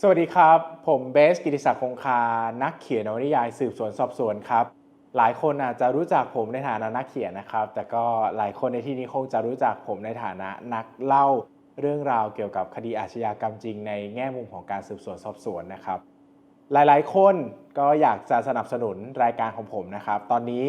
สวัสดีครับ ผมเบสกิติศักดิ์คงคา นักเขียนนวนิยายสืบสวนสอบสวนครับ หลายคนอาจจะรู้จักผมในฐานะนักเขียนนะครับ แต่ก็หลายคนในที่นี้คงจะรู้จักผมในฐานะนักเล่าเรื่องราวเกี่ยวกับคดีอาชญากรรมจริง ในแง่มุมของการสืบสวนสอบสวนนะครับ หลายๆ คนก็อยากจะสนับสนุนรายการของผมนะครับ ตอนนี้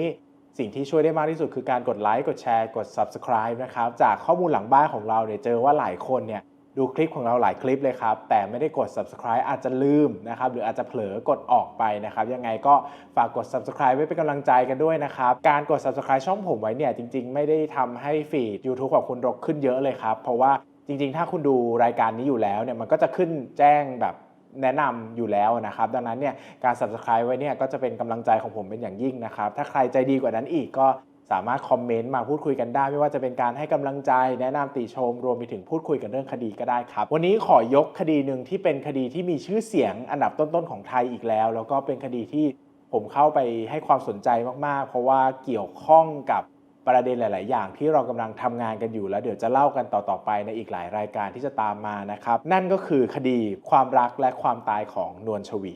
สิ่งที่ช่วยได้มากที่สุดคือการกดไลค์กดแชร์กด subscribe นะครับจากข้อมูลหลังบ้านของเราเนี่ยเจอว่าหลายคนเนี่ย ดูคลิปของเราหลายคลิปเลยครับ แต่ไม่ได้กด subscribe อาจจะลืมนะครับ หรืออาจจะเผลอกดออกไปนะครับ ยังไงก็ฝากกด subscribe ไว้เป็นกำลังใจกันด้วยนะครับ การกด subscribe ช่องผมไว้เนี่ย จริง ๆ ไม่ได้ทำให้ฟีด YouTube ของคุณรกขึ้นเยอะเลยครับ เพราะว่าจริง ๆ ถ้าคุณดูรายการนี้อยู่แล้วเนี่ย มันก็จะขึ้นแจ้งแบบแนะนำอยู่แล้วนะครับ ดังนั้นเนี่ยการ subscribe ไว้เนี่ยก็จะเป็นกำลังใจของผมเป็นอย่างยิ่งนะครับ ถ้าใครใจดีกว่านั้นอีกก็ สามารถคอมเมนต์มาพูดคุยกันได้ ไม่ว่าจะเป็นการให้กำลังใจ แนะนำติชม รวมไปถึงพูดคุยกันเรื่องคดีก็ได้ครับ วันนี้ขอยกคดีหนึ่งที่เป็นคดีที่มีชื่อเสียงอันดับต้นๆของไทยอีกแล้ว แล้วก็เป็นคดีที่ผมเข้าไปให้ความสนใจมากๆ เพราะว่าเกี่ยวข้องกับประเด็นหลาย ๆ อย่างที่เรากำลังทำงานกันอยู่แล้วเดี๋ยวจะเล่ากันต่อ ๆ ไปในอีกหลายรายการที่จะตามมานะครับ นั่นก็คือคดีความรักและความตายของนวลชวี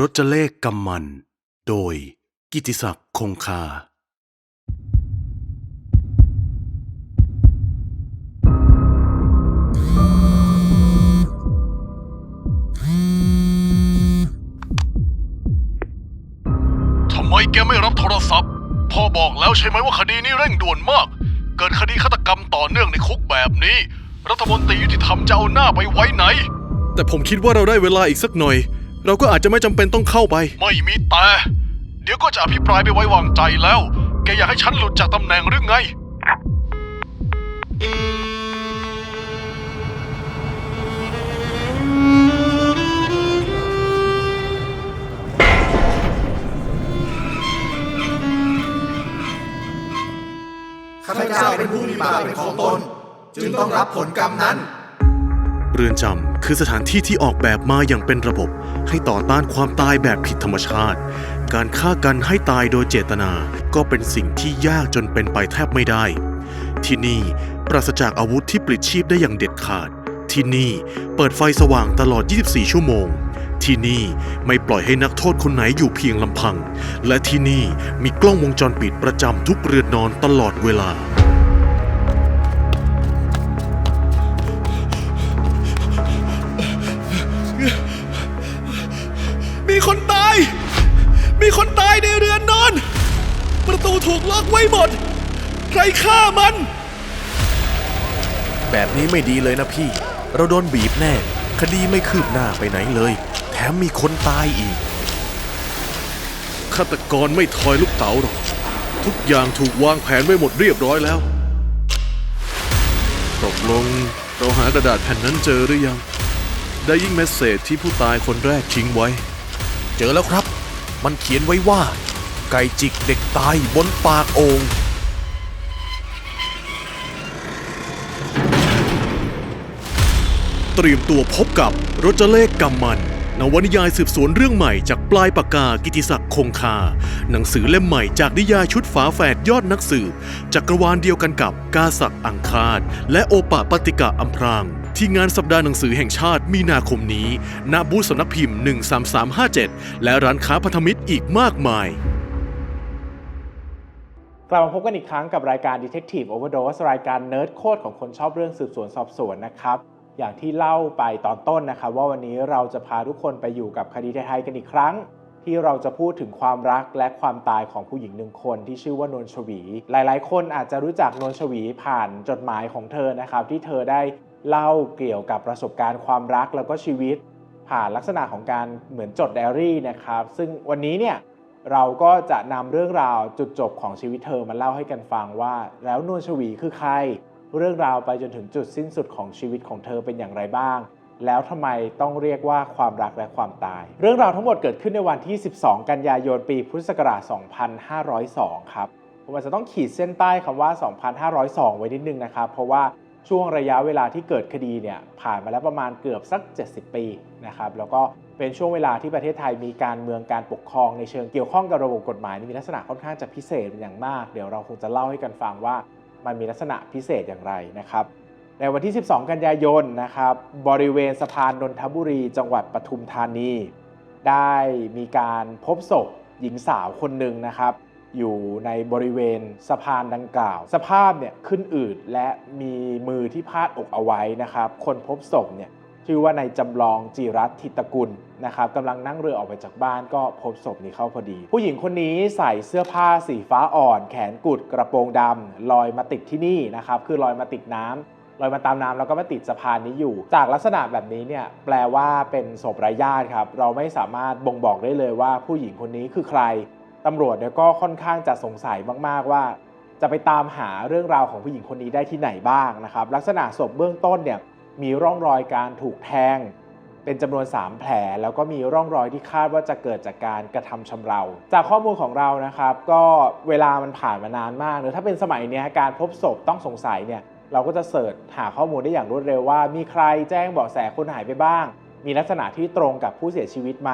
รจเลขกำมัน โดยกิติศักดิ์คงคา ทำไมแกไม่รับโทรศัพท์ พ่อบอกแล้วใช่ไหมว่าคดีนี้เร่งด่วนมาก เกิดคดีฆาตกรรมต่อเนื่องในคุกแบบนี้ รัฐมนตรียุติธรรมจะเอาหน้าไปไว้ไหน แต่ผมคิดว่าเราได้เวลาอีกสักหน่อย เราก็อาจจะไม่จำเป็นต้องเข้าไป ไม่มีแต่ เดี๋ยวก็จะอภิปรายไม่ไว้วางใจแล้ว แกอยากให้ฉันหลุดจากตำแหน่งหรือไง ข้าพเจ้าเป็นผู้มีบาปเป็นของตน จึงต้องรับผลกรรมนั้นเรือนจำคือสถานที่ที่ออกแบบมาอย่างเป็นระบบ ให้ต่อต้านความตายแบบผิดธรรมชาติ การฆ่ากันให้ตายโดยเจตนา ก็เป็นสิ่งที่ยากจนเป็นไปแทบไม่ได้ ที่นี่ปราศจากอาวุธที่ปลิดชีพได้อย่างเด็ดขาด ที่นี่เปิดไฟสว่างตลอด 24 ชั่วโมง ที่นี่ไม่ปล่อยให้นักโทษคนไหนอยู่เพียงลำพัง และที่นี่มีกล้องวงจรปิดประจำทุกเรือนนอนตลอดเวลา มีคนตายในเรือนนอน ประตูถูกล็อกไว้หมด ใครฆ่ามัน แบบนี้ไม่ดีเลยนะพี่ เราโดนบีบแน่ คดีไม่คืบหน้าไปไหนเลย แถมมีคนตายอีกฆาตกรไม่ทอยลูกเต๋าหรอก ทุกอย่างถูกวางแผนไว้หมดเรียบร้อยแล้ว ตกลงเราหากระดาษแผ่นนั้นเจอหรือยัง ได้ยิ่งเมสเซจที่ผู้ตายคนแรกทิ้งไว้ เจอแล้วครับ มันเขียนไว้ว่า ไก่จิกเด็กตายบนปากโอ่งเตรียมตัวพบกับรจเลขกำมันนวนิยายสืบสวนเรื่องใหม่จากปลายปากกากิติศักดิ์คงคา หนังสือเล่มใหม่จากนิยายชุดฝาแฝดยอดนักสืบจักรวาลเดียวกันกับกาศักดิ์อังคารและโอปะปฏิกะอัมพราง ที่งานสัปดาห์หนังสือแห่งชาติมีนาคมนี้ ณ บูธสำนักพิมพ์ 13357 และร้านค้าพันธมิตรอีกมากมาย กลับมาพบกันอีกครั้งกับรายการ Detective Overdose รายการเนิร์ดโคตรของคนชอบเรื่องสืบสวนสอบสวนนะครับ อย่างที่เล่าไปตอนต้นนะครับว่าวันนี้เราจะพาทุกคนไปอยู่กับคดีไทยๆกันอีกครั้งที่เราจะพูดถึงความรักและความตายของผู้หญิงหนึ่งคนที่ชื่อว่านวลชวี หลายๆ คนอาจจะรู้จักนวลชวีผ่านจดหมายของเธอนะครับ ที่เธอได้ เล่าเกี่ยวกับประสบการณ์ความรักแล้วก็ชีวิต ผ่านลักษณะของการเหมือนจดไดอารี่นะครับ ซึ่งวันนี้เนี่ยเราก็จะนำเรื่องราวจุดจบของชีวิตเธอมาเล่าให้กันฟังว่า แล้วนวลชวีคือใคร เรื่องราวไปจนถึงจุดสิ้นสุดของชีวิตของเธอเป็นอย่างไรบ้าง แล้วทำไมต้องเรียกว่าความรักและความตาย เรื่องราวทั้งหมดเกิดขึ้นในวันที่ 12 กันยายนปีพุทธศักราช 2502 ครับผมอาจจะต้องขีดเส้นใต้คำว่า 2502 ไว้นิดนึงนะครับ เพราะว่า ช่วงระยะเวลาที่เกิดคดีเนี่ยผ่านมาแล้วประมาณเกือบสัก 70 ปีนะครับแล้วก็เป็นช่วงเวลาที่ประเทศไทยมีการเมืองการปกครองในเชิงเกี่ยวข้องกับระบบกฎหมายนี่มีลักษณะค่อนข้างจะพิเศษเป็นอย่างมาก เดี๋ยวเราคงจะเล่าให้กันฟังว่ามันมีลักษณะพิเศษอย่างไรนะครับในวันที่ 12 กันยายนนะครับบริเวณสะพานนนทบุรี จังหวัดปทุมธานี ได้มีการพบศพหญิงสาวคนหนึ่งนะครับ อยู่ในบริเวณสะพานดังกล่าว สภาพเนี่ยขึ้นอืดและมีมือที่พาดอกเอาไว้นะครับ คนพบศพเนี่ยชื่อว่านายจำลองจิรัตน์ทิตกุลนะครับกำลังนั่งเรือออกไปจากบ้านก็พบศพนี้เข้าพอดี ผู้หญิงคนนี้ใส่เสื้อผ้าสีฟ้าอ่อน แขนกุดกระโปรงดำลอยมาติดที่นี่นะครับคือลอยมาติดน้ำลอยมาตามน้ำแล้วก็มาติดสะพานนี้อยู่ จากลักษณะแบบนี้เนี่ยแปลว่าเป็นศพไร้ญาติครับ เราไม่สามารถบ่งบอกได้เลยว่าผู้หญิงคนนี้คือใคร ตำรวจเนี่ยก็ค่อนข้างจะสงสัยมากๆว่า จะไปตามหาเรื่องราวของผู้หญิงคนนี้ได้ที่ไหนบ้างนะครับ ลักษณะศพเบื้องต้นเนี่ยมีร่องรอยการถูกแทง เป็นจำนวน 3 แผล แล้วก็มีร่องรอยที่คาดว่าจะเกิดจากการกระทำชำเรา จากข้อมูลของเรานะครับ ก็เวลามันผ่านมานานมากเนอะถ้าเป็นสมัยนี้การพบศพต้องสงสัยเนี่ยเราก็จะเสิร์ชหาข้อมูลได้อย่างรวดเร็วว่า มีใครแจ้งเบาะแสคนหายไปบ้าง มีลักษณะที่ตรงกับผู้เสียชีวิตไหม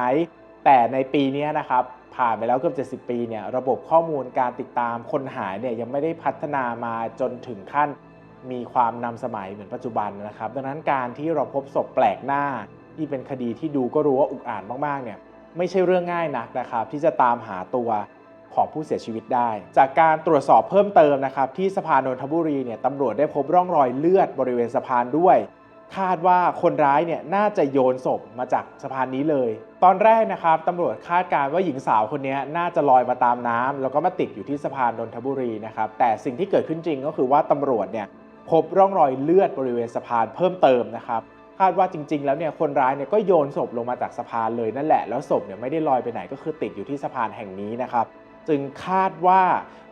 แต่ในปีนี้นะครับ ผ่านไปแล้วเกือบ70 ปีเนี่ยระบบข้อมูลการติดตามคนหายเนี่ยยังไม่ได้พัฒนามาจนถึงขั้นมีความนำสมัยเหมือนปัจจุบันนะครับ ดังนั้นการที่เราพบศพแปลกหน้า ที่เป็นคดีที่ดูก็รู้ว่าอุกอาจมากๆเนี่ยไม่ใช่เรื่องง่ายนักนะครับ ที่จะตามหาตัวของผู้เสียชีวิตได้ จากการตรวจสอบเพิ่มเติมนะครับที่สะพานนนทบุรีเนี่ยตำรวจได้พบร่องรอยเลือดบริเวณสะพานด้วย คาดว่าคนร้ายเนี่ยน่าจะโยนศพมาจากสะพานนี้เลย ตอนแรกนะครับตำรวจคาดการณ์ว่าหญิงสาวคนนี้น่าจะลอยมาตามน้ำแล้วก็มาติดอยู่ที่สะพานนนทบุรีนะครับแต่สิ่งที่เกิดขึ้นจริงก็คือว่าตำรวจเนี่ยพบร่องรอยเลือดบริเวณสะพานเพิ่มเติมนะครับคาดว่าจริง ๆ แล้วเนี่ยคนร้ายเนี่ยก็โยนศพลงมาจากสะพานเลยนั่นแหละแล้วศพเนี่ยไม่ได้ลอยไปไหนก็คือติดอยู่ที่สะพานแห่งนี้นะครับจึงคาดว่า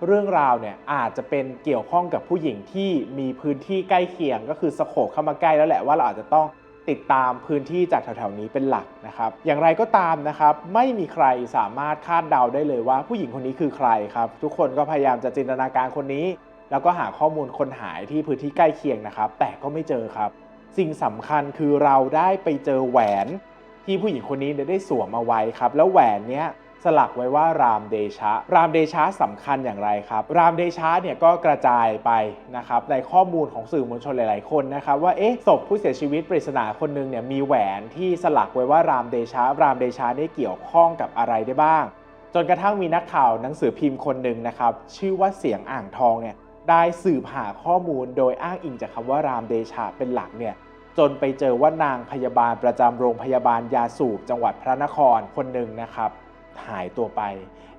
เรื่องราวเนี่ยอาจจะเป็นเกี่ยวข้องกับผู้หญิงที่มีพื้นที่ใกล้เคียง ก็คือสโคบเข้ามาใกล้แล้วแหละว่าเราอาจจะต้อง ติดตามพื้นที่จากแถวๆนี้เป็นหลักนะครับ อย่างไรก็ตามนะครับ ไม่มีใครสามารถคาดเดาได้เลยว่าผู้หญิงคนนี้คือใครครับ ทุกคนก็พยายามจะจินตนาการคนนี้ แล้วก็หาข้อมูลคนหายที่พื้นที่ใกล้เคียงนะครับ แต่ก็ไม่เจอครับ สิ่งสำคัญคือเราได้ไปเจอแหวน ที่ผู้หญิงคนนี้ได้สวมเอาไว้ครับ แล้วแหวนเนี้ย สลักไว้ว่ารามเดชะ รามเดชะสำคัญอย่างไรครับ รามเดชะเนี่ยก็กระจายไปนะครับในข้อมูลของสื่อมวลชนหลาย ๆ คนนะครับว่าเอ๊ะศพผู้เสียชีวิตปริศนาคนหนึงเนี่ยมีแหวนที่สลักไว้ว่ารามเดชะ รามเดชะนี่เกี่ยวข้องกับอะไรได้บ้าง จนกระทั่งมีนักข่าวหนังสือพิมพ์คนหนึ่งนะครับชื่อว่าเสียงอ่างทองเนี่ยได้สืบหาข้อมูลโดยอ้างอิงจากคำว่ารามเดชะเป็นหลักเนี่ยจนไปเจอว่านางพยาบาลประจำโรงพยาบาลยาสูบจังหวัดพระนครคนหนึ่งนะครับ หายตัวไป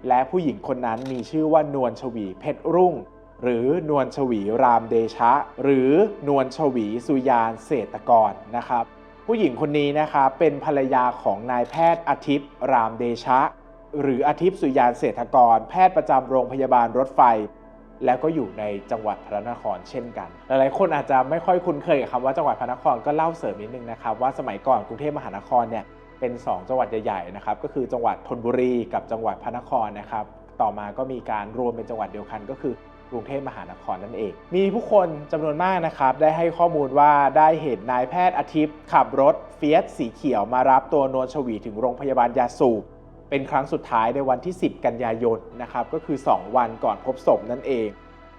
และผู้หญิงคนนั้นมีชื่อว่านวลชวีเพชรรุ่ง หรือนวลชวีรามเดชะ หรือนวลชวีสุยานเศรษฐกรนะครับ ผู้หญิงคนนี้นะครับเป็นภรรยาของนายแพทย์อาทิตย์รามเดชะ หรืออาทิตย์สุยานเศรษฐกร แพทย์ประจำโรงพยาบาลรถไฟแล้วก็อยู่ในจังหวัดพระนครเช่นกัน หลายๆ คนอาจจะไม่ค่อยคุ้นเคยกับคำว่าจังหวัดพระนครก็เล่าเสริมนิดนึงนะครับว่าสมัยก่อนกรุงเทพมหานครเนี่ย เป็น 2 จังหวัดใหญ่ๆนะครับก็คือจังหวัดธนบุรีกับจังหวัดพระนครนะครับต่อมาก็มีการรวมเป็นจังหวัดเดียวกัน ก็คือกรุงเทพมหานครนั่นเอง มีผู้คนจำนวนมากนะครับได้ให้ข้อมูลว่าได้เห็นนายแพทย์อาทิตย์ ขับรถเฟียสสีเขียวมารับตัวนวลชวีถึงโรงพยาบาลยาสูบเป็นครั้งสุดท้ายในวันที่ 10 กันยายนนะครับก็คือ 2 วันก่อนพบศพนั่นเอง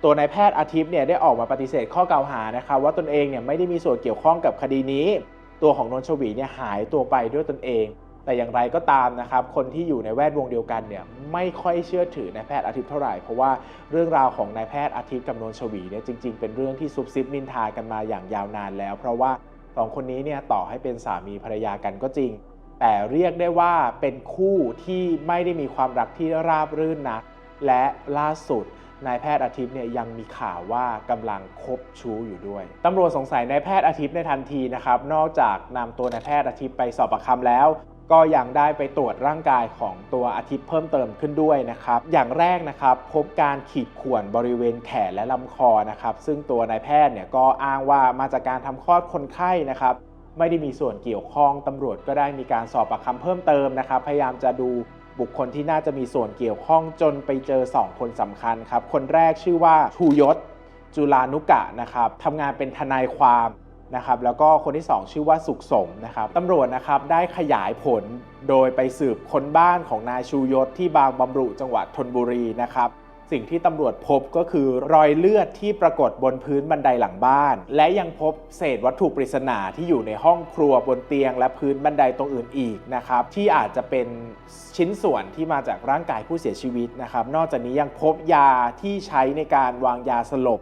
ตัวนายแพทย์อาทิตย์เนี่ยได้ออกมาปฏิเสธข้อกล่าวหานะครับว่าตนเองเนี่ยไม่ได้มีส่วนเกี่ยวข้องกับคดีนี้ ตัวของนนชวีเนี่ยหายตัวไปด้วยตนเอง แต่อย่างไรก็ตามนะครับ คนที่อยู่ในแวดวงเดียวกันเนี่ยไม่ค่อยเชื่อถือนายแพทย์อาทิตย์เท่าไหร่ เพราะว่าเรื่องราวของนายแพทย์อาทิตย์กับนนชวีเนี่ยจริงๆ เป็นเรื่องที่ซุบซิบนินทากันมาอย่างยาวนานแล้ว เพราะว่าสองคนนี้เนี่ยต่อให้เป็นสามีภรรยากันก็จริง แต่เรียกได้ว่าเป็นคู่ที่ไม่ได้มีความรักที่ราบรื่นนักและล่าสุด นายแพทย์อาทิตย์เนี่ยยังมีข่าวว่ากำลังคบชู้อยู่ด้วยตำรวจสงสัยนายแพทย์อาทิตย์ในทันทีนะครับ นอกจากนำตัวนายแพทย์อาทิตย์ไปสอบปากคำแล้ว ก็ยังได้ไปตรวจร่างกายของตัวอาทิตย์เพิ่มเติมขึ้นด้วยนะครับ อย่างแรกนะครับพบการขีดข่วนบริเวณแขนและลำคอนะครับ ซึ่งตัวนายแพทย์เนี่ยก็อ้างว่ามาจากการทำคลอดคนไข้นะครับไม่ได้มีส่วนเกี่ยวข้องตำรวจก็ได้มีการสอบปากคำเพิ่มเติมนะครับ พยายามจะดู บุคคลที่น่าจะมีส่วนเกี่ยวข้องจนไปเจอ 2 คนสำคัญครับ คนแรกชื่อว่าชูยศ จุลานุกะนะครับทำงานเป็นทนายความนะครับแล้วก็คนที่สองชื่อว่าสุขสมนะครับตำรวจนะครับได้ขยายผลโดยไปสืบค้นบ้านของนายชูยศที่บางบำรุจังหวัดธนบุรีนะครับ สิ่งที่ตำรวจพบก็คือรอยเลือดที่ปรากฏบนพื้นบันไดหลังบ้าน และยังพบเศษวัตถุปริศนาที่อยู่ในห้องครัวบนเตียง และพื้นบันไดตรงอื่นอีกนะครับที่อาจจะเป็นชิ้นส่วนที่มาจากร่างกายผู้เสียชีวิตนะครับ นอกจากนี้ยังพบยาที่ใช้ในการวางยาสลบ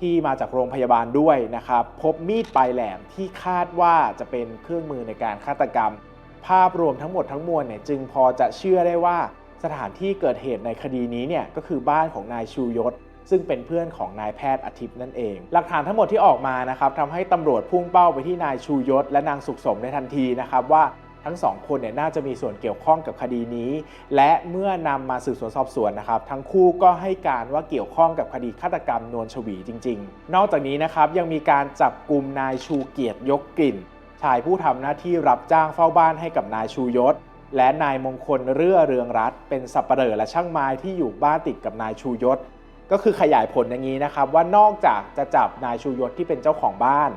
ที่มาจากโรงพยาบาลด้วยนะครับ พบมีดปลายแหลมที่คาดว่าจะเป็นเครื่องมือในการฆาตกรรม ภาพรวมทั้งหมดทั้งมวลเนี่ยจึงพอจะเชื่อได้ว่า สถานที่เกิดเหตุในคดีนี้เนี่ยก็คือบ้านของนายชูยศ ซึ่งเป็นเพื่อนของนายแพทย์อาทิตย์นั่นเอง หลักฐานทั้งหมดที่ออกมานะครับทำให้ตำรวจพุ่งเป้าไปที่นายชูยศ และนางสุขสมในทันทีนะครับว่าทั้งสองคนเนี่ยน่าจะมีส่วนเกี่ยวข้องกับคดีนี้ และเมื่อนำมาสืบสวนสอบสวนนะครับ ทั้งคู่ก็ให้การว่าเกี่ยวข้องกับคดีฆาตกรรมนวลชวีจริง ๆ นอกจากนี้นะครับยังมีการจับกลุ่มนายชูเกียรติยกกลิ่น ชายผู้ทำหน้าที่รับจ้างเฝ้าบ้านให้กับนายชูยศ และนายมงคลเรื่อเรืองรัตเป็นสับปเหร่อและช่างไม้ที่อยู่บ้านติดกับนายชูยศ ก็คือขยายผลอย่างนี้นะครับว่านอกจากจะจับนายชูยศที่เป็นเจ้าของบ้าน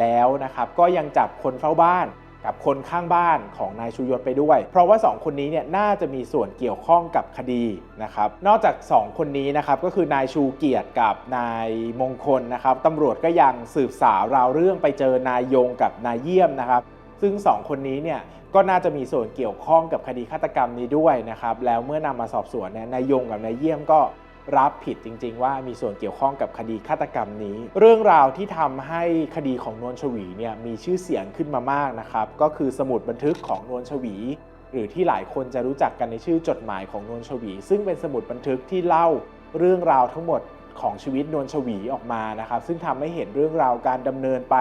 แล้วนะครับก็ยังจับคนเฝ้าบ้านกับคนข้างบ้านของนายชูยศไปด้วย เพราะว่า 2 คนนี้เนี่ยน่าจะมีส่วนเกี่ยวข้องกับคดีนะครับ นอกจาก 2 คนนี้นะครับก็คือนายชูเกียรติกับนายมงคลนะครับตำรวจก็ยังสืบสาวราวเรื่องไปเจอนายยงกับนายเยี่ยมนะครับ ซึ่ง 2 คนนี้เนี่ย ก็น่าจะมีส่วนเกี่ยวข้องกับคดีฆาตกรรมนี้ด้วยนะครับ แล้วเมื่อนำมาสอบสวนเนี่ยนายยงกับนายเยี่ยมก็รับผิดจริง ๆ ว่ามีส่วนเกี่ยวข้องกับคดีฆาตกรรมนี้ เรื่องราวที่ทำให้คดีของนวลชวีเนี่ยมีชื่อเสียงขึ้นมามากนะครับ ก็คือสมุดบันทึกของนวลชวี หรือที่หลายคนจะรู้จักกันในชื่อจดหมายของนวลชวี ซึ่งเป็นสมุดบันทึกที่เล่าเรื่องราวทั้งหมดของชีวิตนวลชวีออกมานะครับ ซึ่งทำให้เห็นเรื่องราวการดำเนินไป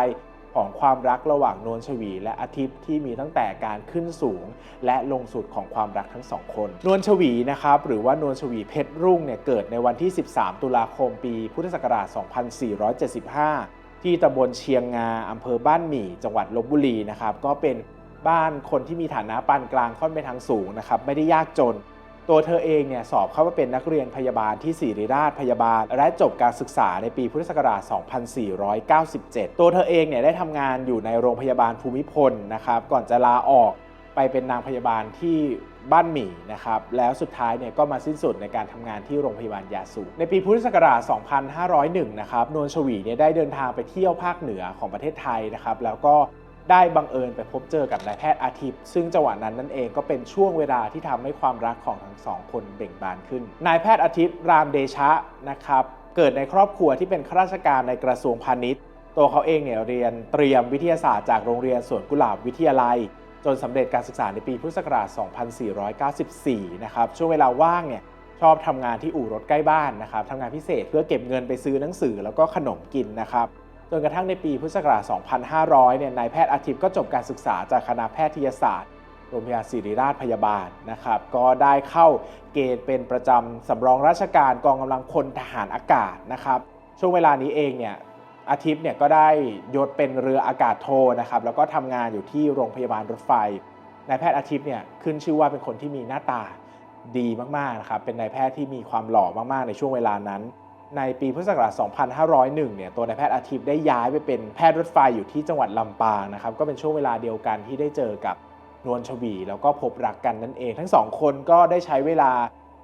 ของความรักระหว่างนวลชวี และอาทิตย์ที่มีตั้งแต่การขึ้นสูง และลงสุดของความรักทั้งสองคน นวลชวีนะครับหรือว่านวลชวีเพชรรุ่งเนี่ยเกิดในวันที่ 13 ตุลาคม ปีพุทธศักราช 2475 ที่ตำบลเชียงงาอำเภอบ้านหมี่ จังหวัดลบบุรีนะครับก็เป็นบ้านคนที่มีฐานะปานกลางค่อนไปทางสูงนะครับไม่ได้ยากจน ตัวเธอเองเนี่ยสอบเข้ามาเป็นนักเรียนพยาบาลที่ศิริราชพยาบาล และจบการศึกษาในปีพุทธศักราช 2497 ตัวเธอเองเนี่ยได้ทำงานอยู่ในโรงพยาบาลภูมิพลนะครับก่อนจะลาออกไปเป็นนางพยาบาลที่บ้านหมี่นะครับแล้วสุดท้ายเนี่ยก็มาสิ้นสุดในการทำงานที่โรงพยาบาลยาสูในปีพุทธศักราช 2501 นะครับนวลชวีเนี่ยได้เดินทางไปเที่ยวภาคเหนือของประเทศไทยนะครับแล้วก็ ได้บังเอิญไปพบเจอกับนายแพทย์อาทิตย์ ซึ่งจังหวะนั้นนั่นเองก็เป็นช่วงเวลาที่ทำให้ความรักของทั้งสองคนเบ่งบานขึ้น นายแพทย์อาทิตย์รามเดชะนะครับ เกิดในครอบครัวที่เป็นข้าราชการในกระทรวงพาณิชย์ ตัวเขาเองเนี่ยเรียนเตรียมวิทยาศาสตร์จากโรงเรียนสวนกุหลาบวิทยาลัย จนสำเร็จการศึกษาในปีพุทธศักราช 2494 นะครับ ช่วงเวลาว่างเนี่ยชอบทำงานที่อู่รถใกล้บ้านนะครับทำงานพิเศษเพื่อเก็บเงินไปซื้อหนังสือแล้วก็ขนมกินนะครับ จนกระทั่งในปีพุทธศักราช 2500 เนี่ยนายแพทย์อาทิตย์ก็จบการศึกษาจากคณะแพทยศาสตร์โรงพยาบาลศิริราชพยาบาลนะครับ ก็ได้เข้าเกณฑ์เป็นประจำสำรองราชการกองกำลังพลทหารอากาศนะครับ ช่วงเวลานี้เองเนี่ยอาทิตย์เนี่ยก็ได้ยศเป็นเรืออากาศโทนะครับแล้วก็ทำงานอยู่ที่โรงพยาบาลรถไฟนายแพทย์อาทิตย์เนี่ยขึ้นชื่อว่าเป็นคนที่มีหน้าตาดีมากๆนะครับเป็นนายแพทย์ที่มีความหล่อมากๆในช่วงเวลานั้น ในปีพุทธศักราช 2501 เนี่ย ตัวนายแพทย์อาทิตย์ได้ย้ายไปเป็นแพทย์รถไฟอยู่ที่จังหวัดลำปางนะครับ ก็เป็นช่วงเวลาเดียวกันที่ได้เจอกับนวลชวี แล้วก็พบรักกันนั่นเอง ทั้งสองคนก็ได้ใช้เวลา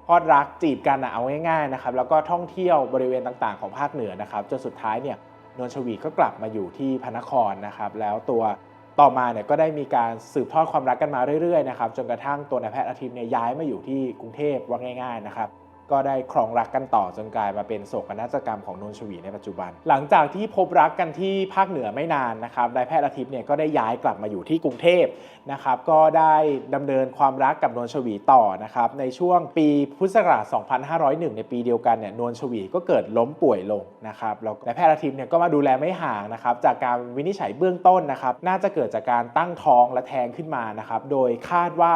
พอดรักจีบกันอะเอาง่ายๆนะครับ แล้วก็ท่องเที่ยวบริเวณต่างๆของภาคเหนือนะครับ จนสุดท้ายเนี่ยนวลชวีก็กลับมาอยู่ที่พระนครนะครับ แล้วตัวต่อมาเนี่ยก็ได้มีการสืบทอดความรักกันมาเรื่อยๆนะครับ จนกระทั่งตัวนายแพทย์อาทิตย์เนี่ยย้ายมาอยู่ที่กรุงเทพว่าง่าย ๆนะครับ ก็ได้ครองรักกันต่อจนกลายมาเป็นโศกนาฏกรรมของนนชวีในปัจจุบัน หลังจากที่พบรักกันที่ภาคเหนือไม่นานนะครับนายแพทย์อาทิตย์เนี่ยก็ได้ย้ายกลับมาอยู่ที่กรุงเทพนะครับก็ได้ดำเนินความรักกับนวลชวีต่อนะครับในช่วงปีพุทธศักราช 2501 ในปีเดียวกันเนี่ยนวลชวีก็เกิดล้มป่วยลงนะครับแล้วนายแพทย์อาทิตย์เนี่ยก็มาดูแลไม่ห่างนะครับจากการวินิจฉัยเบื้องต้นนะครับน่าจะเกิดจากการตั้งท้องและแท้งขึ้นมานะครับโดยคาดว่า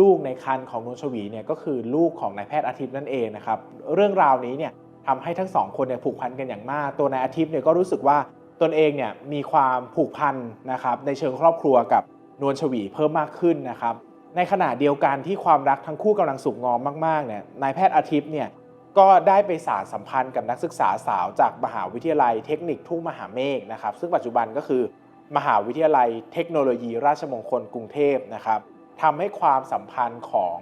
ลูกในคันของนวลชวีเนี่ยก็คือลูกของนายแพทย์อาทิตย์นั่นเองนะครับเรื่องราวนี้เนี่ยทำให้ทั้งสองคนเนี่ยผูกพันกันอย่างมาก ตัวนายอาทิตย์เนี่ยก็รู้สึกว่าตนเองเนี่ยมีความผูกพันนะครับในเชิงครอบครัวกับนวลชวีเพิ่มมากขึ้นนะครับในขณะเดียวกันที่ความรักทั้งคู่กำลังสุกงอมมากๆเนี่ยนายแพทย์อาทิตย์เนี่ยก็ได้ไปสารสัมพันธ์กับนักศึกษาสาวจากมหาวิทยาลัยเทคนิคทุ่งมหาเมฆนะครับซึ่งปัจจุบันก็คือ มหาวิทยาลัยเทคโนโลยีราชมงคลกรุงเทพนะครับ ทำให้ความสัมพันธ์ของ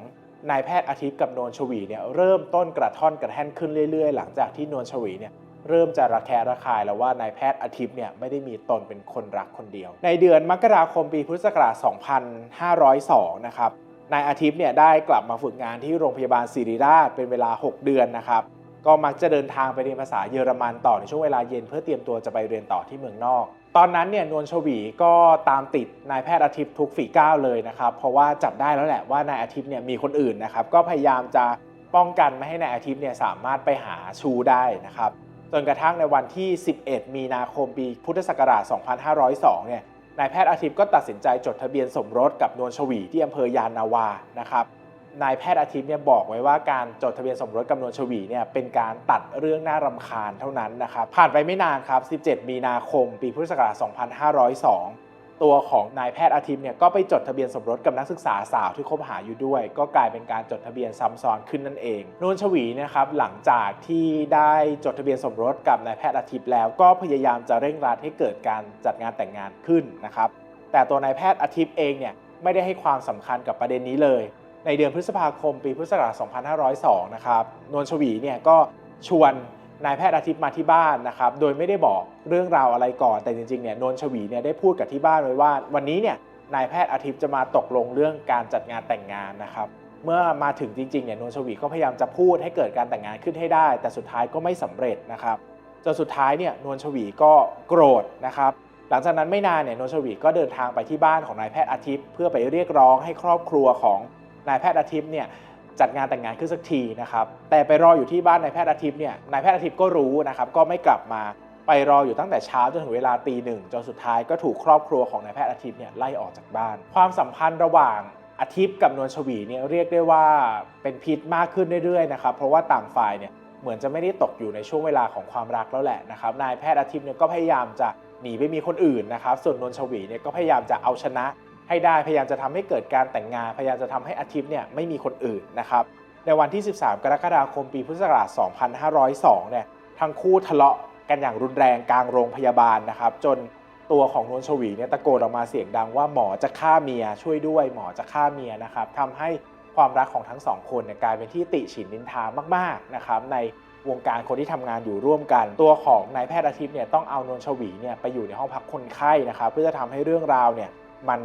นายแพทย์อาทิตย์กับนวลชวีเนี่ยเริ่มต้นกระท่อนกระแท่นขึ้นเรื่อย ๆ หลังจากที่นวลชวีเนี่ยเริ่มจะระแคะระคายแล้วว่านายแพทย์อาทิตย์เนี่ยไม่ได้มีตนเป็นคนรักคนเดียว ในเดือนมกราคมปีพุทธศักราช 2502 นะครับนายอาทิตย์เนี่ยได้กลับมาฝึกงานที่โรงพยาบาลศิริราชเป็นเวลา 6 เดือนนะครับก็มักจะเดินทางไปเรียนภาษาเยอรมันต่อในช่วงเวลาเย็นเพื่อเตรียมตัวจะไปเรียนต่อที่เมืองนอก ตอนนั้นเนี่ยนวลชวีก็ตามติดนายแพทย์อาทิตย์ทุกฝีก้าวเลยนะครับ เพราะว่าจับได้แล้วแหละว่านายอาทิตย์เนี่ยมีคนอื่นนะครับ ก็พยายามจะป้องกันไม่ให้นายอาทิตย์เนี่ยสามารถไปหาชูได้นะครับ จนกระทั่งในวันที่ 11 มีนาคมปีพุทธศักราช 2502 เนี่ยนายแพทย์อาทิตย์ก็ตัดสินใจจดทะเบียนสมรสกับนวลชวีที่อำเภอยานนาวานะครับ นายแพทย์อาทิตย์เนี่ยบอกไว้ว่าการจดทะเบียนสมรสกับนวลชวีเนี่ยเป็นการตัดเรื่องน่ารำคาญเท่านั้นนะครับ ผ่านไปไม่นานครับ 17 มีนาคม ปีพุทธศักราช 2502 ตัวของนายแพทย์อาทิตย์เนี่ยก็ไปจดทะเบียนสมรสกับนักศึกษาสาวที่คบหาอยู่ด้วย ก็กลายเป็นการจดทะเบียนซ้ำซ้อนขึ้นนั่นเองนวลชวีนะครับหลังจากที่ได้จดทะเบียนสมรสกับนายแพทย์อาทิตย์แล้ว ก็พยายามจะเร่งรัดให้เกิดการจัดงานแต่งงานขึ้นนะครับแต่ตัวนายแพทย์อาทิตย์เองเนี่ยไม่ได้ให้ความสำคัญกับประเด็นนี้เลย ในเดือนพฤษภาคมปีพุทธศักราช 2502 นะครับ นวลชวีเนี่ยก็ชวนนายแพทย์อาทิตย์มาที่บ้านนะครับ โดยไม่ได้บอกเรื่องราวอะไรก่อน แต่จริงๆ เนี่ย นวลชวีเนี่ยได้พูดกับที่บ้านไว้ว่า วันนี้เนี่ย นายแพทย์อาทิตย์จะมาตกลงเรื่องการจัดงานแต่งงานนะครับ เมื่อมาถึงจริงๆ เนี่ย นวลชวีก็พยายามจะพูดให้เกิดการแต่งงานขึ้นให้ได้ แต่สุดท้ายก็ไม่สำเร็จนะครับ จนสุดท้ายเนี่ย นวลชวีก็โกรธนะครับหลังจากนั้นไม่นานเนี่ยนวลชวีก็เดินทางไปที่บ้านของนายแพทย์อาทิตย์ เพื่อไปเรียกร้องให้ครอบครัวของ นายแพทย์อาทิตย์เนี่ยจัดงานแต่งงานขึ้นสักทีนะครับ แต่ไปรออยู่ที่บ้านนายแพทย์อาทิตย์เนี่ยนายแพทย์อาทิตย์ก็รู้นะครับ ก็ไม่กลับมาไปรออยู่ตั้งแต่เช้าจนถึงเวลาตีหนึ่งจนสุดท้ายก็ถูกครอบครัวของนายแพทย์อาทิตย์เนี่ยไล่ออกจากบ้าน ความสัมพันธ์ระหว่างอาทิตย์กับนวลชวีเนี่ยเรียกได้ว่าเป็นพิษมากขึ้นเรื่อยๆนะครับเพราะว่าต่างฝ่ายเนี่ยเหมือนจะไม่ได้ตกอยู่ในช่วงเวลาของความรักแล้วแหละนะครับนายแพทย์อาทิตย์เนี่ยก็พยายามจะหนีไปมีคนอื่นนะครับส่วนนวลชวีเนี่ยก็พยายามจะเอาชนะ ให้ได้พยายามจะทำให้เกิดการแต่งงาน พยายามจะทำให้อาทิตย์เนี่ยไม่มีคนอื่นนะครับในวันที่ 13 กรกฎาคมปีพุทธศักราช 2502 เนี่ยทั้งคู่ทะเลาะกันอย่างรุนแรงกลางโรงพยาบาลนะครับ จนตัวของนวลชวีเนี่ยตะโกนออกมาเสียงดังว่าหมอจะฆ่าเมียช่วยด้วยหมอจะฆ่าเมียนะครับทำให้ความรักของทั้งสองคนเนี่ยกลายเป็นที่ติฉินนินทามากๆนะครับในวงการคนที่ทำงานอยู่ร่วมกัน ตัวของนายแพทย์อาทิตย์เนี่ยต้องเอานวลชวีเนี่ยไปอยู่ในห้องพักคนไข้นะครับเพื่อจะทำให้เรื่องราวเนี่ย มัน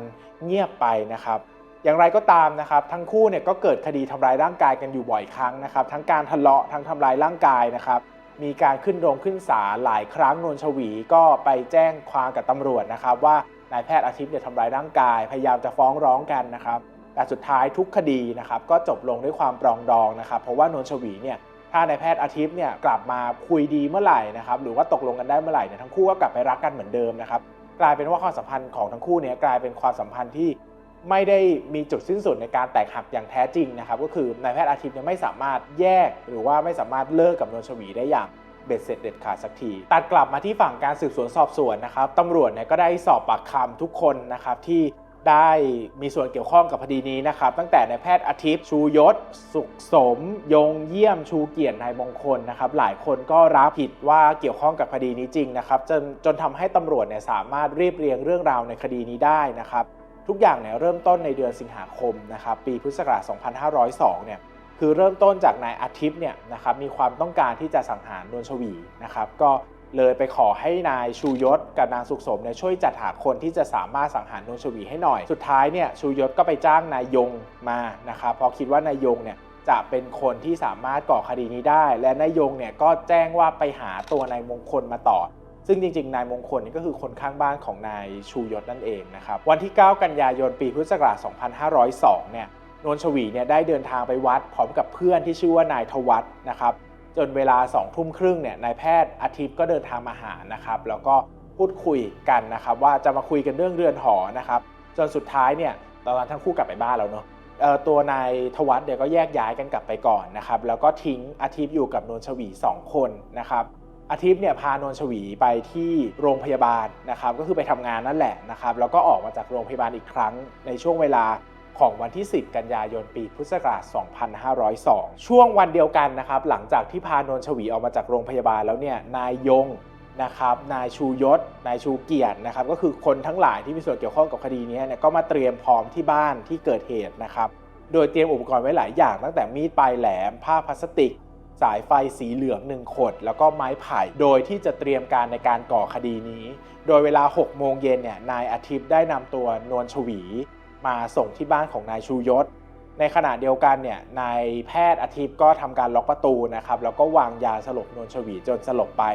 เงียบไปนะครับ อย่างไรก็ตามนะครับ ทั้งคู่เนี่ยก็เกิดคดีทำร้ายร่างกายกันอยู่บ่อยครั้งนะครับ ทั้งการทะเลาะทั้งทำร้ายร่างกายนะครับ มีการขึ้นโรงขึ้นศาลหลายครั้งนวลชวีก็ไปแจ้งความกับตำรวจนะครับว่านายแพทย์อาทิตย์เนี่ยทำร้ายร่างกาย พยายามจะฟ้องร้องกันนะครับแต่สุดท้ายทุกคดีนะครับก็จบลงด้วยความปรองดองนะครับ เพราะว่านวลชวีเนี่ยถ้านายแพทย์อาทิตย์เนี่ยกลับมาคุยดีเมื่อไหร่นะครับหรือว่าตกลงกันได้เมื่อไหร่เนี่ยทั้งคู่ก็กลับไปรักกันเหมือนเดิมนะครับ กลายเป็นว่าความสัมพันธ์ของทั้งคู่เนี่ยกลายเป็นความสัมพันธ์ที่ไม่ได้มีจุดสิ้นสุดในการแตกหักอย่างแท้จริงนะครับ ก็คือนายแพทย์อาทิตย์เนี่ยไม่สามารถแยกหรือว่าไม่สามารถเลิกกับนวลชวีได้อย่างเบ็ดเสร็จเด็ดขาดสักที ตัดกลับมาที่ฝั่งการสืบสวนสอบสวนนะครับตำรวจเนี่ยก็ได้สอบปากคำทุกคนนะครับที่ ได้มีส่วนเกี่ยวข้องกับคดีนี้นะครับ ตั้งแต่นายแพทย์อาทิตย์ชูยศ สุขสม ยงเยี่ยมชูเกียรตินายมงคลนะครับ หลายคนก็รับผิดว่าเกี่ยวข้องกับคดีนี้จริงนะครับ จนจนทำให้ตำรวจเนี่ยสามารถเรียบเรียงเรื่องราวในคดีนี้ได้นะครับทุกอย่างเนี่ยเริ่มต้นในเดือนสิงหาคมนะครับปีพุทธศักราช 2502 เนี่ยคือเริ่มต้นจากนายอาทิตย์เนี่ยนะครับมีความต้องการที่จะสังหารนวลชวีนะครับก็ เลยไปขอให้นายชูยศกับนางสุขสมเนี่ยช่วยจัดหาคนที่จะสามารถสังหารนวลชวีให้หน่อย สุดท้ายเนี่ยชูยศก็ไปจ้างนายยงมานะครับเพราะคิดว่านายยงเนี่ยจะเป็นคนที่สามารถก่อคดีนี้ได้ และนายยงเนี่ยก็แจ้งว่าไปหาตัวนายมงคลมาต่อ ซึ่งจริง ๆ นายมงคลนี่ก็คือคนข้างบ้านของนายชูยศนั่นเองนะครับวันที่ 9 กันยายนปีพุทธศักราช2502เนี่ยนวลชวีเนี่ยได้เดินทางไปวัดพร้อมกับเพื่อนที่ชื่อว่านายทวัฒนะครับ จนเวลา2ทุ่มครึ่งเนี่ยนายแพทย์อาทิตย์ก็เดินทางมาหานะครับ แล้วก็พูดคุยกันนะครับว่าจะมาคุยกันเรื่องเรือนหอนะครับ จนสุดท้ายเนี่ยตอนนั้นทั้งคู่กลับไปบ้านแล้วเนาะตัวนายทวัฒน์เนี่ยก็แยกย้ายกันกลับไปก่อนนะครับ แล้วก็ทิ้งอาทิตย์อยู่กับนวลชวี 2 คนนะครับอาทิตย์เนี่ยพานวลชวีไปที่โรงพยาบาลนะครับ ก็คือไปทำงานนั่นแหละนะครับ แล้วก็ออกมาจากโรงพยาบาลอีกครั้งในช่วงเวลา ของวันที่ 10 กันยายนปีพุทธศักราช 2502 ช่วงวันเดียวกันนะครับ หลังจากที่พานนชวีออกมาจากโรงพยาบาลแล้วเนี่ยนายยงนะครับนายชูยศ นายชูเกียรตินะครับ ก็คือคนทั้งหลายที่มีส่วนเกี่ยวข้องกับคดีนี้เนี่ยก็มาเตรียมพร้อมที่บ้านที่เกิดเหตุนะครับ โดยเตรียมอุปกรณ์ไว้หลายอย่าง ตั้งแต่มีดปลายแหลม ผ้าพลาสติก สายไฟสีเหลืองหนึ่งขด แล้วก็ไม้ไผ่ โดยที่จะเตรียมการในการก่อคดีนี้ โดยเวลา 6 โมงเย็นเนี่ยนายอาทิตย์ได้นำตัวนวลชวี มาส่งที่บ้านของนายชูยศ ในขณะเดียวกันเนี่ยนายแพทย์อาทิตย์ก็ทำการล็อกประตูนะครับแล้วก็วางยาสลบนวลชวีจนสลบไป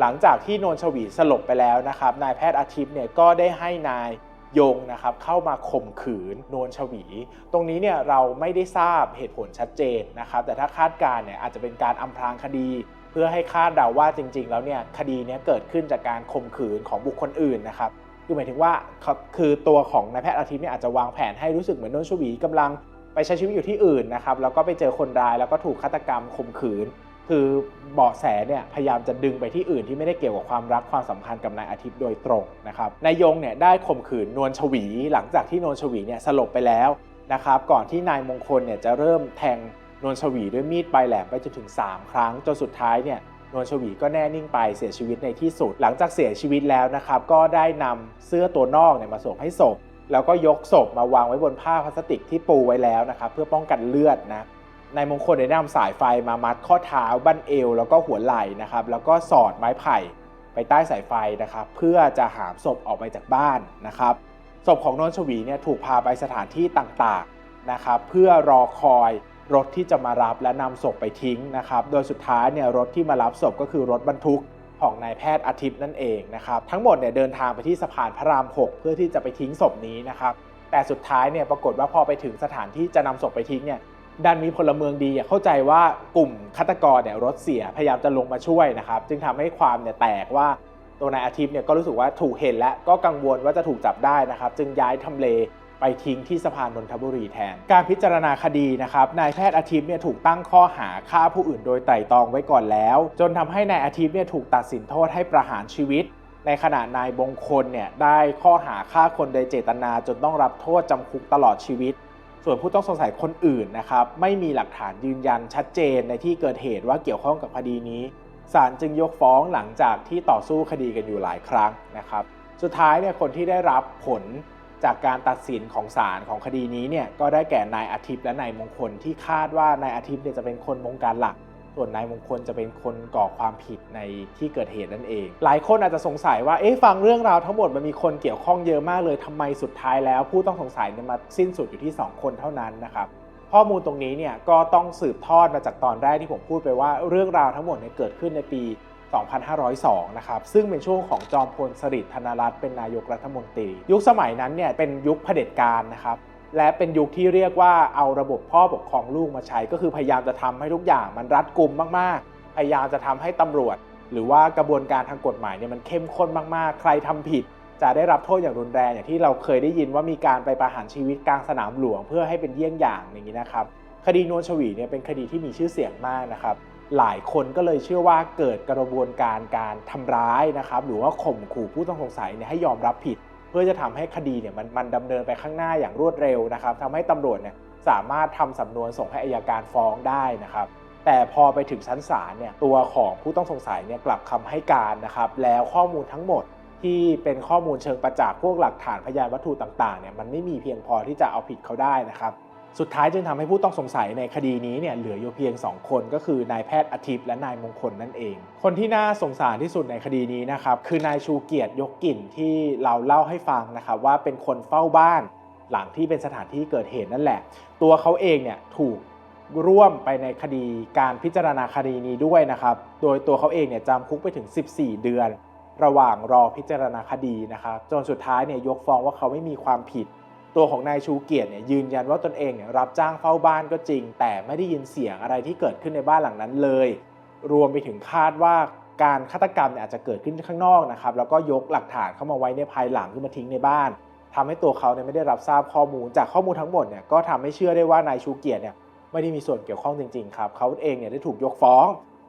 หลังจากที่นวลชวีสลบไปแล้วนะครับนายแพทย์อาทิตย์เนี่ยก็ได้ให้นายยงนะครับเข้ามาข่มขืนนวลชวี ตรงนี้เนี่ยเราไม่ได้ทราบเหตุผลชัดเจนนะครับ แต่ถ้าคาดการณ์เนี่ยอาจจะเป็นการอำพรางคดี เพื่อให้คาดเดาว่าจริง ๆ แล้วเนี่ยคดีเนี้ยเกิดขึ้นจากการข่มขืนของบุคคลอื่นนะครับ คือหมายถึงว่าเขาคือตัวของนายแพทย์อาทิตย์เนี่ยอาจจะวางแผนให้รู้สึกเหมือนนนชวีกำลังไปใช้ชีวิตอยู่ที่อื่นนะครับแล้วก็ไปเจอคนร้ายแล้วก็ถูกฆาตกรรมข่มขืน คือเบาะแสเนี่ยพยายามจะดึงไปที่อื่นที่ไม่ได้เกี่ยวกับความรักความสัมพันธ์กับนายอาทิตย์โดยตรงนะครับนายยงเนี่ยได้ข่มขืนนวลชวี หลังจากที่นวลชวีเนี่ยสลบไปแล้วนะครับก่อนที่นายมงคลเนี่ยจะเริ่มแทงนวลชวีด้วยมีดปลายแหลมไปจนถึง 3 ครั้งจนสุดท้ายเนี่ย นวลชวีก็แน่นิ่งไปเสียชีวิตในที่สุด หลังจากเสียชีวิตแล้วนะครับ ก็ได้นำเสื้อตัวนอกเนี่ยมาสวมให้ศพ แล้วก็ยกศพมาวางไว้บนผ้าพลาสติกที่ปูไว้แล้วนะครับ เพื่อป้องกันเลือดนะนายมงคลได้นำสายไฟมามัดข้อเท้าบั้นเอว แล้วก็หัวไหล่นะครับ แล้วก็สอดไม้ไผ่ไปใต้สายไฟนะครับ เพื่อจะหามศพออกไปจากบ้านนะครับศพของนวลชวีเนี่ยถูกพาไปสถานที่ต่างๆนะครับ เพื่อรอคอย รถที่จะมารับและนำศพไปทิ้งนะครับ โดยสุดท้ายเนี่ยรถที่มารับศพก็คือรถบรรทุกของนายแพทย์อาทิตย์นั่นเองนะครับ ทั้งหมดเนี่ยเดินทางไปที่สะพานพระราม 6 เพื่อที่จะไปทิ้งศพนี้นะครับ แต่สุดท้ายเนี่ยปรากฏว่าพอไปถึงสถานที่จะนำศพไปทิ้งเนี่ยดันมีพลเมืองดีเข้าใจว่ากลุ่มฆาตกรเนี่ยรถเสียพยายามจะลงมาช่วยนะครับ จึงทำให้ความเนี่ยแตกว่าตัวนายอาทิตย์เนี่ยก็รู้สึกว่าถูกเห็นและก็กังวลว่าจะถูกจับได้นะครับ จึงย้ายทำเล ไปทิ้งที่สะพานนนทบุรีแทน การพิจารณาคดีนะครับนายแพทย์อาทิตย์เนี่ยถูกตั้งข้อหาฆ่าผู้อื่นโดยไตร่ตรองไว้ก่อนแล้ว จนทำให้นายอาทิตย์เนี่ยถูกตัดสินโทษให้ประหารชีวิตในขณะนายบงคลเนี่ยได้ข้อหาฆ่าคนโดยเจตนาจนต้องรับโทษจำคุกตลอดชีวิต ส่วนผู้ต้องสงสัยคนอื่นนะครับไม่มีหลักฐานยืนยันชัดเจนในที่เกิดเหตุว่าเกี่ยวข้องกับคดีนี้ศาลจึงยกฟ้องหลังจากที่ต่อสู้คดีกันอยู่หลายครั้งนะครับ สุดท้ายเนี่ยคนที่ได้รับผล จากการตัดสินของศาลของคดีนี้เนี่ยก็ได้แก่นายอาทิตย์และนายมงคลที่คาดว่านายอาทิตย์เนี่ยจะเป็นคนบงการหลัก ส่วนนายมงคลจะเป็นคนก่อความผิดในที่เกิดเหตุนั่นเอง หลายคนอาจจะสงสัยว่าเอ๊ะฟังเรื่องราวทั้งหมดมันมีคนเกี่ยวข้องเยอะมากเลยทำไมสุดท้ายแล้ว ผู้ต้องสงสัยเนี่ยมาสิ้นสุดอยู่ที่ 2 คนเท่านั้นนะครับข้อมูลตรงนี้เนี่ยก็ต้องสืบทอดมาจากตอนแรกที่ผมพูดไปว่าเรื่องราวทั้งหมดเนี่ยเกิดขึ้นในปี 2502 นะครับ ซึ่งเป็นช่วงของจอมพลสฤษดิ์ธนรัตน์เป็นนายกรัฐมนตรี ยุคสมัยนั้นเนี่ยเป็นยุคเผด็จการนะครับและเป็นยุคที่เรียกว่าเอาระบบพ่อปกครองลูกมาใช้ ก็คือพยายามจะทำให้ทุกอย่างมันรัดกุมมากๆ พยายามจะทำให้ตำรวจ หรือว่ากระบวนการทางกฎหมายเนี่ยมันเข้มข้นมากๆ ใครทำผิด จะได้รับโทษอย่างรุนแรงอย่างที่เราเคยได้ยินว่ามีการไปประหารชีวิตกลางสนามหลวง เพื่อให้เป็นเยี่ยงอย่างอย่างนี้นะครับ คดีนวลชวีเนี่ยเป็นคดีที่มีชื่อเสียงมากนะครับ หลายคนก็เลยเชื่อว่าเกิดกระบวนการการทำร้ายนะครับหรือว่าข่มขู่ผู้ต้องสงสัยเนี่ยให้ยอมรับผิด เพื่อจะทำให้คดีเนี่ยมันมันดำเนินไปข้างหน้าอย่างรวดเร็วนะครับทำให้ตำรวจเนี่ยสามารถทำสำนวนส่งให้อายการฟ้องได้นะครับแต่พอไปถึงชั้นศาลเนี่ยตัวของผู้ต้องสงสัยเนี่ยกลับคำให้การนะครับแล้วข้อมูลทั้งหมดที่เป็นข้อมูลเชิงประจักษ์พวกหลักฐานพยานวัตถุต่างๆเนี่ยมันไม่มีเพียงพอที่จะเอาผิดเขาได้นะครับ สุดท้ายจึงทำให้ผู้ต้องสงสัยในคดีนี้เนี่ยเหลืออยู่เพียง 2 คน ก็คือนายแพทย์อาทิตย์และนายมงคลนั่นเอง คนที่น่าสงสารที่สุดในคดีนี้นะครับคือนายชูเกียรติยกกลิ่นที่เราเล่าให้ฟังนะครับว่าเป็นคนเฝ้าบ้านหลังที่เป็นสถานที่เกิดเหตุนั่นแหละ ตัวเขาเองเนี่ยถูกร่วมไปในคดีการพิจารณาคดีนี้ด้วยนะครับ โดยตัวเขาเองเนี่ยจำคุกไปถึง 14 เดือน ระหว่างรอพิจารณาคดีนะครับจนสุดท้ายเนี่ยยกฟ้องว่าเขาไม่มีความผิด ตัวของนายชูเกียรติเนี่ยยืนยันว่าตนเองเนี่ยรับจ้างเฝ้าบ้านก็จริง แต่ไม่ได้ยินเสียงอะไรที่เกิดขึ้นในบ้านหลังนั้นเลย รวมไปถึงคาดว่าการฆาตกรรมเนี่ยอาจจะเกิดขึ้นข้างนอกนะครับแล้วก็ยกหลักฐานเข้ามาไว้ในภายหลังขึ้นมาทิ้งในบ้านทำให้ตัวเขาเนี่ยไม่ได้รับทราบข้อมูลจากข้อมูลทั้งหมดเนี่ยก็ทำให้เชื่อได้ว่านายชูเกียรติเนี่ยไม่ได้มีส่วนเกี่ยวข้องจริงๆครับเขาเองเนี่ยได้ถูกยกฟ้อง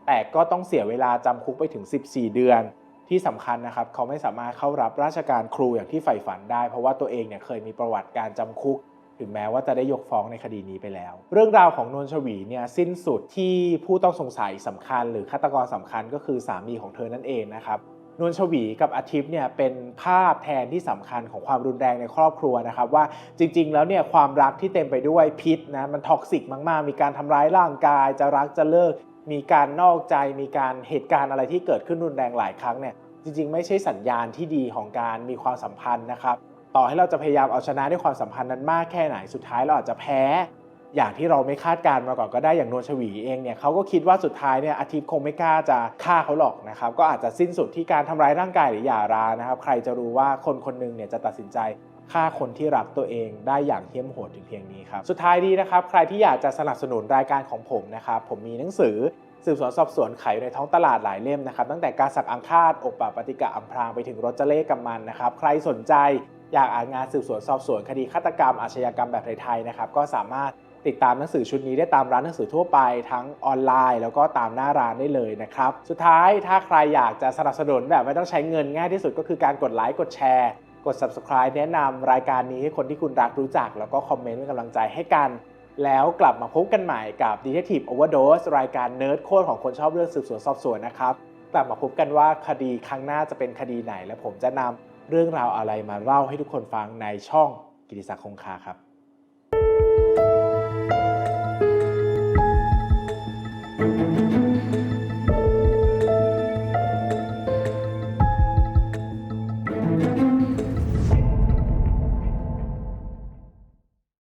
แต่ก็ต้องเสียเวลาจำคุกไปถึง 14 เดือน ที่สำคัญนะครับเขาไม่สามารถเข้ารับราชการครูอย่างที่ใฝ่ฝันได้ เพราะว่าตัวเองเนี่ยเคยมีประวัติการจำคุก ถึงแม้ว่าจะได้ยกฟ้องในคดีนี้ไปแล้ว เรื่องราวของนวลชวีเนี่ยสิ้นสุดที่ผู้ต้องสงสัยสำคัญ หรือฆาตกรสำคัญก็คือสามีของเธอนั่นเองนะครับนวลชวีกับอาทิตย์เนี่ยเป็นภาพแทนที่สำคัญของความรุนแรงในครอบครัวนะครับว่าจริงๆ แล้วเนี่ยความรักที่เต็มไปด้วยพิษนะมันท็อกซิกมากๆ มีการทำร้ายร่างกาย จะรักจะเลิก มีการนอกใจมีการเหตุการณ์อะไรที่เกิดขึ้นรุนแรงหลายครั้งเนี่ยจริง ๆ ไม่ใช่สัญญาณที่ดีของการมีความสัมพันธ์นะครับ ต่อให้เราจะพยายามเอาชนะด้วยความสัมพันธ์นั้นมากแค่ไหนสุดท้ายเราอาจจะแพ้ อย่างที่เราไม่คาดการณ์มาก่อนก็ได้อย่างนวลชวีเองเนี่ยเขาก็คิดว่าสุดท้ายเนี่ยอาทิตย์คงไม่กล้าจะฆ่าเขาหรอกนะครับก็อาจจะสิ้นสุดที่การทำร้ายร่างกายหรือหย่าร้างนะครับ ใครจะรู้ว่าคนคนหนึงเนี่ยจะตัดสินใจ ฆ่าคนที่รักตัวเองได้อย่างเหี้ยมโหดถึงเพียงนี้ครับ สุดท้ายดีนะครับ ใครที่อยากจะสนับสนุนรายการของผมนะครับ ผมมีหนังสือสืบสวนสอบสวนไขอยู่ในท้องตลาดหลายเล่มนะครับ ตั้งแต่การสักอังคาดอกปราปฏิกะอำพรางไปถึงรถเจเล่กับมันนะครับ ใครสนใจอยากอ่านงานสืบสวนสอบสวนคดีฆาตกรรมอาชญากรรมแบบไทยๆนะครับ ก็สามารถติดตามหนังสือชุดนี้ได้ตามร้านหนังสือทั่วไปทั้งออนไลน์ แล้วก็ตามหน้าร้านได้เลยนะครับ สุดท้ายถ้าใครอยากจะสนับสนุนแบบไม่ต้องใช้เงินง่ายที่สุดก็คือการกดไลค์กดแชร์ กด subscribe แนะนำรายการนี้ให้คนที่คุณรักรู้จัก แล้วก็คอมเมนต์เป็นกำลังใจให้กัน แล้วกลับมาพบกันใหม่กับ Detective Overdose รายการเนิร์ดโคตรของคนชอบเรื่องสืบสวนสอบสวนนะครับกลับมาพบกันว่าคดีครั้งหน้าจะเป็นคดีไหน และผมจะนำเรื่องราวอะไรมาเล่าให้ทุกคนฟังในช่องกิติศักดิ์คงคาครับ